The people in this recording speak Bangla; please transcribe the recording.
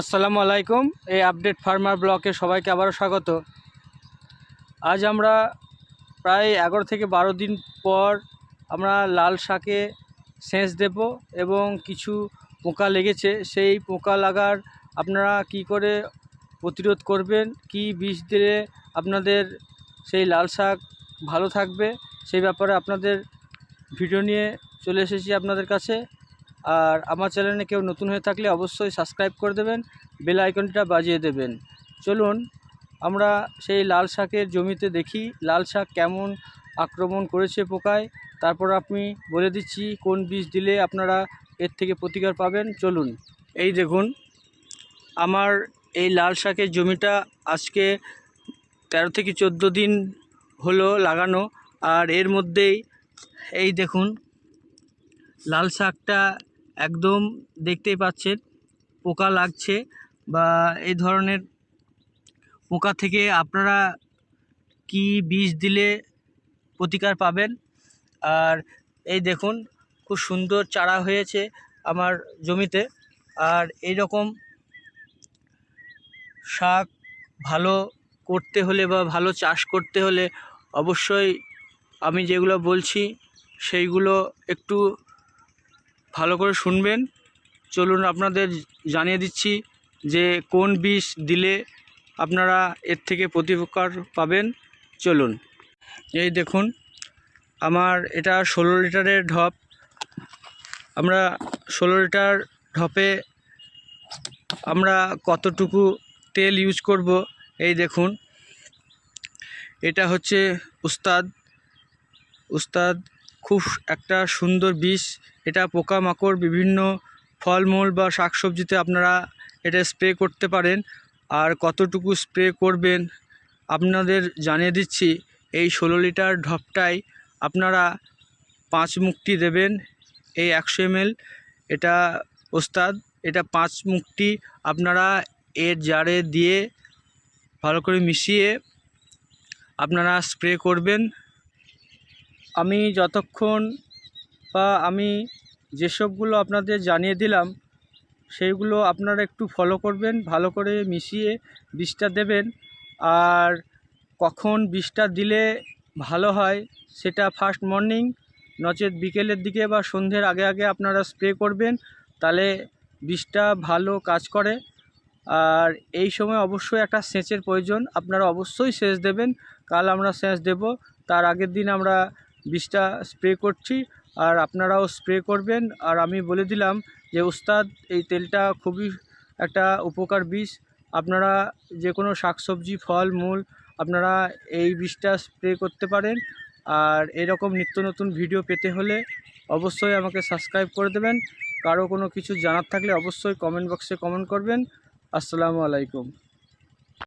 আসসালামু আলাইকুম, এই আপডেট ফার্মার ব্লকে সবাইকে আবারও স্বাগত। আজ আমরা প্রায় এগারো থেকে বারো দিন পর আমরা লাল শাকে সেচ দেব এবং কিছু পোকা লেগেছে। সেই পোকা লাগার আপনারা কি করে প্রতিরোধ করবেন, কি বীজ দিলে আপনাদের সেই লাল শাক ভালো থাকবে, সেই ব্যাপারে আপনাদের ভিডিও নিয়ে চলে এসেছি আপনাদের কাছে। আর আমার চ্যানেলে কেউ নতুন হয়ে থাকলে অবশ্যই সাবস্ক্রাইব করে দেবেন, বেল আইকনটা বাজিয়ে দেবেন। চলুন, আমরা সেই লাল শাকের জমিতে দেখি, লাল শাক কেমন আক্রমণ করেছে পোকায়। তারপর আপনি বলে দিচ্ছি কোন বীজ দিলে আপনারা এর থেকে প্রতিকার পাবেন। চলুন, এই দেখুন, আমার এই লাল শাকের জমিটা আজকে তেরো থেকে চোদ্দ দিন হলো লাগানো। আর এর মধ্যেই এই দেখুন, লাল শাকটা একদম দেখতেই পাচ্ছেন, পোকা লাগছে বা এই ধরনের পোকা থেকে আপনারা কি বীজ দিলে প্রতিকার পাবেন? আর এই দেখুন, খুব সুন্দর চারা হয়েছে আমার জমিতে। আর এই রকম শাক ভালো করতে হলে বা ভালো চাষ করতে হলে অবশ্যই আমি যেগুলো বলছি, সেইগুলো একটু ভালো করে শুনবেন। চলুন আপনাদের জানিয়ে দিচ্ছি যে কোন বিষ দিলে আপনারা এর থেকে প্রতিকার পাবেন। চলুন। এই দেখুন, আমার এটা ষোলো লিটারের ঢপ। আমরা ষোলো লিটার ঢপে আমরা কতটুকু তেল ইউজ করব? এই দেখুন, এটা হচ্ছে উস্তাদ। উস্তাদ খুব একটা সুন্দর বিষ। এটা পোকামাকড়, বিভিন্ন ফলমূল বা শাকসবজিতে আপনারা এটা স্প্রে করতে পারেন। আর কতটুকু স্প্রে করবেন আপনাদের জানিয়ে দিচ্ছি। এই ষোলো লিটার ঢপটায় আপনারা পাঁচ মুক্তি দেবেন এই একশো এমএল। এটা ওস্তাদ, এটা পাঁচ মুক্তি আপনারা এর জারে দিয়ে ভালো করে মিশিয়ে আপনারা স্প্রে করবেন। আমি যতক্ষণ বা আমি যেসবগুলো আপনাদের জানিয়ে দিলাম, সেইগুলো আপনারা একটু ফলো করবেন, ভালো করে মিশিয়ে বিষটা দেবেন। আর কখন বিষটা দিলে ভালো হয়, সেটা ফার্স্ট মর্নিং নচেত বিকেলের দিকে বা সন্ধ্যের আগে আগে আপনারা স্প্রে করবেন, তাহলে বিষটা ভালো কাজ করে। আর এই সময় অবশ্যই একটা সেচের প্রয়োজন, আপনারা অবশ্যই সেচ দেবেন। কাল আমরা সেচ দেব, তার আগের দিন আমরা বীজটা স্প্রে করছি আর আপনারাও স্প্রে করবেন। আর আমি বলে দিলাম যে উস্তাদ এই তেলটা খুবই একটা উপকার বিষ আপনারা যে কোনো শাকসবজি, ফল, মূল, আপনারা এই বিষটা স্প্রে করতে পারেন। আর এরকম নিত্য নতুন ভিডিও পেতে হলে অবশ্যই আমাকে সাবস্ক্রাইব করে দেবেন। কারও কোনো কিছু জানার থাকলে অবশ্যই কমেন্ট বক্সে কমেন্ট করবেন। আসসালামু আলাইকুম।